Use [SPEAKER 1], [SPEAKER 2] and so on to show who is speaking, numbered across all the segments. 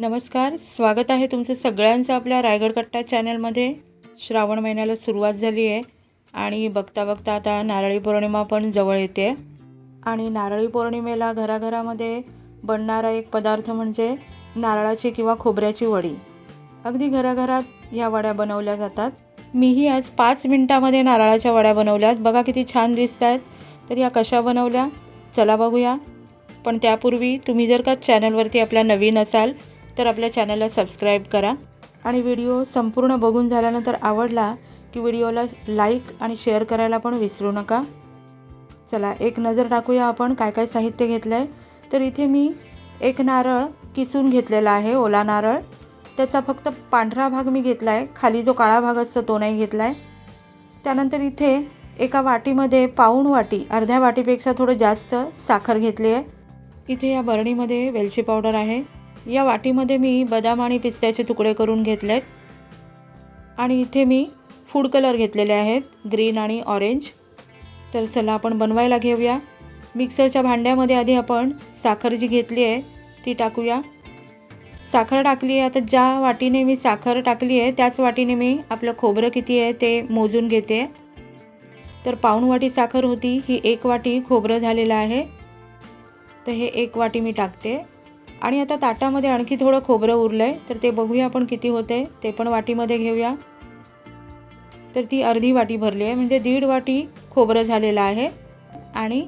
[SPEAKER 1] नमस्कार स्वागत आहे तुमचं सगळ्यांचं आपल्या रायगड कट्टा चॅनलमध्ये. श्रावण महिन्याला सुरुवात झाली आहे आणि बघता बघता आता नारळी पौर्णिमा पण जवळ येते. आणि नारळी पौर्णिमेला घराघरामध्ये बनणारा एक पदार्थ म्हणजे नारळाची किंवा खोबऱ्याची वडी. अगदी घराघरात या वड्या बनवल्या जातात. मीही आज पाच मिनटामध्ये नारळाच्या वड्या बनवल्यात. बघा किती छान दिसत आहेत तर या कशा बनवल्या? चला बघूया. पण त्यापूर्वी तुम्ही जर का चॅनलवरती आपल्या नवीन असाल तर आपल्या चॅनलला सबस्क्राईब करा. आणि व्हिडिओ संपूर्ण बघून झाल्यानंतर आवडला की व्हिडिओला लाईक आणि शेअर करायला पण विसरू नका. चला एक नजर टाकूया आपण काय काय साहित्य घेतलं आहे तर इथे मी एक नारळ किसून घेतलेला आहे ओला नारळ. त्याचा फक्त पांढरा भाग मी घेतला आहे खाली जो काळा भाग असतो तो नाही घेतला आहे त्यानंतर इथे एका वाटीमध्ये पाऊण वाटी अर्ध्या वाटीपेक्षा थोडं जास्त साखर घेतली आहे इथे या बरणीमध्ये वेलची पावडर आहे. या वाटीमध्ये मी बदाम आणि पिस्त्याचे तुकडे करून घेतलेत. आणि इथे मी फूड कलर घेतलेले आहेत ग्रीन आणि ऑरेंज. तर चला आपण बनवायला घेऊया. मिक्सरच्या भांड्यामध्ये आधी आपण साखर जी घेतली आहे ती टाकूया. साखर टाकली आहे आता ज्या वाटीने मी साखर टाकली आहे त्याच वाटीने मी आपलं खोबरं किती आहे ते मोजून घेते. तर पाऊण वाटी साखर होती ही एक वाटी खोबरं झालेलं आहे. तर हे एक वाटी मी टाकते. आणि आता ताटामध्ये आणखी थोडं खोबरं उरलं आहे तर ते बघूया आपण किती होते. ते पण वाटीमध्ये घेऊया. तर ती अर्धी वाटी भरली आहे. म्हणजे दीड वाटी खोबरं झालेलं आहे. आणि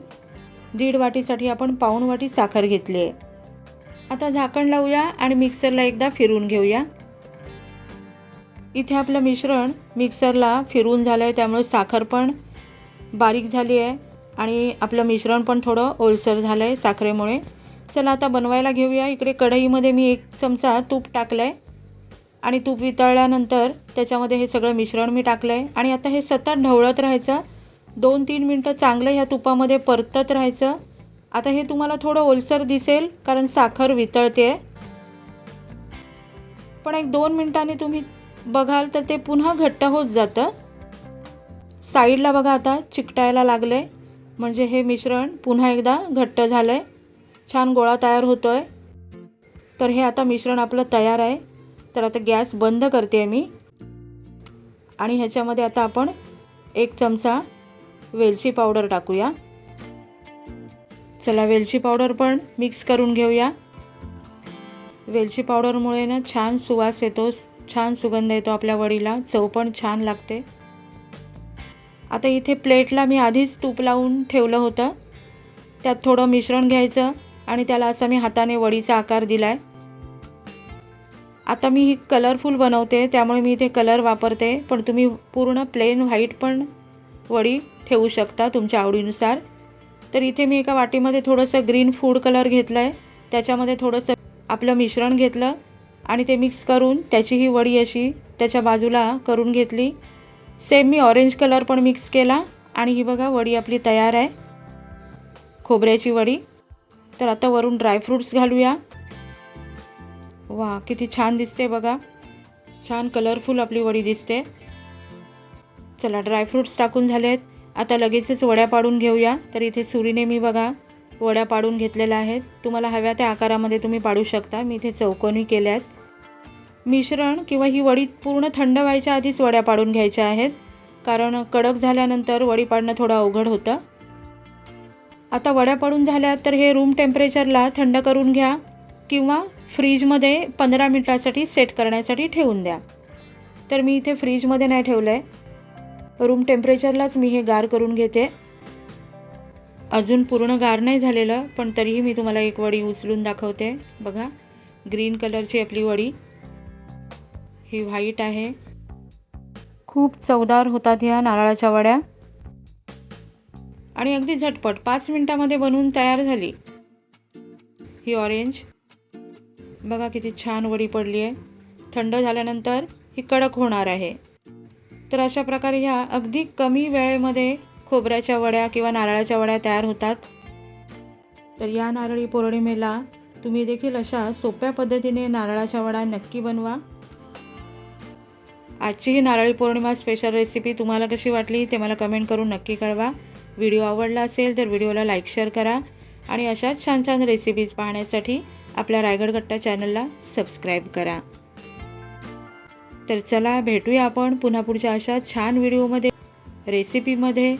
[SPEAKER 1] दीड वाटीसाठी आपण पाऊण वाटी साखर घेतली आहे. आता झाकण लावूया आणि मिक्सरला एकदा फिरून घेऊया. इथे आपलं मिश्रण मिक्सरला फिरून झालं आहे त्यामुळे साखर पण बारीक झाली आहे. आणि आपलं मिश्रण पण थोडं ओलसर झालं आहे साखरेमुळे. चला आता बनवायला घेऊया. इकडे कढईमध्ये मी एक चमचा तूप टाकलं आहे आणि तूप वितळल्यानंतर त्याच्यामध्ये हे सगळं मिश्रण मी टाकलं आहे आणि आता हे सतत ढवळत राहायचं. दोन तीन मिनटं चांगलं ह्या तुपामध्ये परतत राहायचं. आता हे तुम्हाला थोडं ओलसर दिसेल कारण साखर वितळते. पण एक दोन मिनटांनी तुम्ही बघाल तर ते पुन्हा घट्ट होत जातं. साईडला बघा आता चिकटायला लागले म्हणजे हे मिश्रण पुन्हा एकदा घट्ट झालं आहे छान गोळा तयार होतो आहे तर हे आता मिश्रण आपलं तयार आहे. तर आता गॅस बंद करते आहे मी. आणि ह्याच्यामध्ये आता आपण एक चमचा वेलची पावडर टाकूया. चला वेलची पावडर पण मिक्स करून घेऊया. वेलची पावडरमुळे ना छान सुवास येतो छान सुगंध येतो आपल्या वडीला. चव पण छान लागते. आता इथे प्लेटला मी आधीच तूप लावून ठेवलं होतं. त्यात थोडं मिश्रण घ्यायचं. आणि त्याला असं मी हाताने वडीचा आकार दिला आहे आता मी ही कलरफुल बनवते त्यामुळे मी इथे कलर वापरते पण तुम्ही पूर्ण प्लेन व्हाईट पण वडी ठेवू शकता तुमच्या आवडीनुसार. तर इथे मी एका वाटीमध्ये थोडंसं ग्रीन फूड कलर घेतलं आहे त्याच्यामध्ये थोडंसं आपलं मिश्रण घेतलं आणि ते मिक्स करून त्याची ही वडी अशी त्याच्या बाजूला करून घेतली. सेम मी ऑरेंज कलर पण मिक्स केला आणि ही बघा वडी आपली तयार आहे. खोबऱ्याची वडी. तर आता वरून ड्रायफ्रूट्स घालूया. वा किती छान दिसते बघा. छान कलरफुल आपली वडी दिसते. चला ड्रायफ्रूट्स टाकून झालेत. आता लगेचच वड्या पाडून घेऊया. तर इथे सुरीने मी बघा वड्या पाडून घेतलेल्या आहेत. तुम्हाला हव्या त्या आकारामध्ये तुम्ही पाडू शकता. मी इथे चौकोनी केल्या आहेत मिश्रण किंवा ही वडी पूर्ण थंड व्हायच्या आधीच वड्या पाडून घ्यायच्या आहेत. कारण कडक झाल्यानंतर वडी पाडणं थोडं अवघड होतं. आता वड्या पडून झाल्या तर हे रूम टेम्परेचरला थंड करून घ्या किंवा फ्रीजमध्ये पंधरा मिनटासाठी सेट करण्यासाठी ठेवून द्या. तर मी इथे फ्रीजमध्ये नाही ठेवलं आहे रूम टेम्परेचरलाच मी हे गार करून घेते. अजून पूर्ण गार नाही झालेलं पण तरीही मी तुम्हाला एक वडी उचलून दाखवते. बघा ग्रीन कलरची आपली वडी. ही व्हाईट आहे. खूप चवदार होतात ह्या नारळाच्या वड्या. आणि अगदी झटपट पाच मिनटामध्ये बनवून तयार झाली. ही ऑरेंज बघा किती छान वडी पडली आहे. थंड झाल्यानंतर ही कडक होणार आहे. तर अशा प्रकारे ह्या अगदी कमी वेळेमध्ये खोबऱ्याच्या वड्या किंवा नारळाच्या वड्या तयार होतात. तर या नारळी पौर्णिमेला तुम्ही देखील अशा सोप्या पद्धतीने नारळाच्या वड्या नक्की बनवा. आजची ही नारळी पौर्णिमा स्पेशल रेसिपी तुम्हाला कशी वाटली ते मला कमेंट करून नक्की कळवा. व्हिडिओ आवडला असेल तर व्हिडिओला लाईक शेअर करा आणि अशाच छान छान रेसिपीज पाहण्यासाठी आपल्या रायगड गट्टा चॅनलला सबस्क्राईब करा. तर चला भेटूया आपण पुन्हा पुढच्या अशा छान व्हिडिओमध्ये रेसिपीमध्ये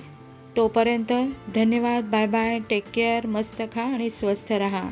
[SPEAKER 1] तोपर्यंत धन्यवाद बाय बाय टेक केअर मस्त खा आणि स्वस्थ रहा.